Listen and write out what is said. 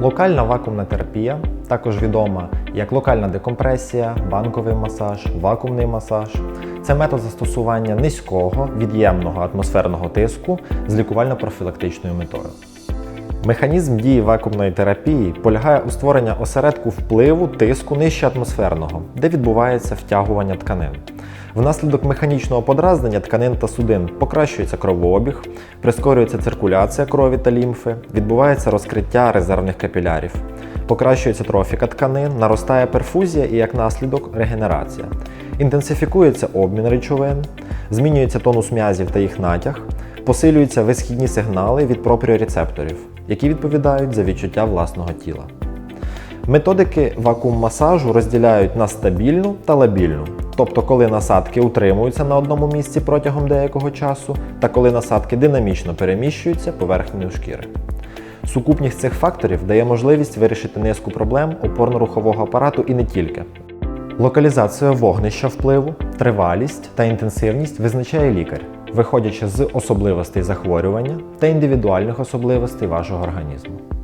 Локальна вакуумна терапія, також відома як локальна декомпресія, банковий масаж, вакуумний масаж. Це метод застосування низького від'ємного атмосферного тиску з лікувально-профілактичною метою. Механізм дії вакуумної терапії полягає у створенні осередку впливу тиску нижче атмосферного, де відбувається втягування тканин. Внаслідок механічного подразнення тканин та судин покращується кровообіг, прискорюється циркуляція крові та лімфи, відбувається розкриття резервних капілярів, покращується трофіка тканин, наростає перфузія і як наслідок регенерація. Інтенсифікується обмін речовин, змінюється тонус м'язів та їх натяг, посилюються висхідні сигнали від пропріорецепторів, які відповідають за відчуття власного тіла. Методики вакуум-масажу розділяють на стабільну та лабільну, тобто коли насадки утримуються на одному місці протягом деякого часу, та коли насадки динамічно переміщуються поверхнею шкіри. Сукупність цих факторів дає можливість вирішити низку проблем опорно-рухового апарату і не тільки. Локалізацію вогнища впливу, тривалість та інтенсивність визначає лікар, виходячи з особливостей захворювання та індивідуальних особливостей вашого організму.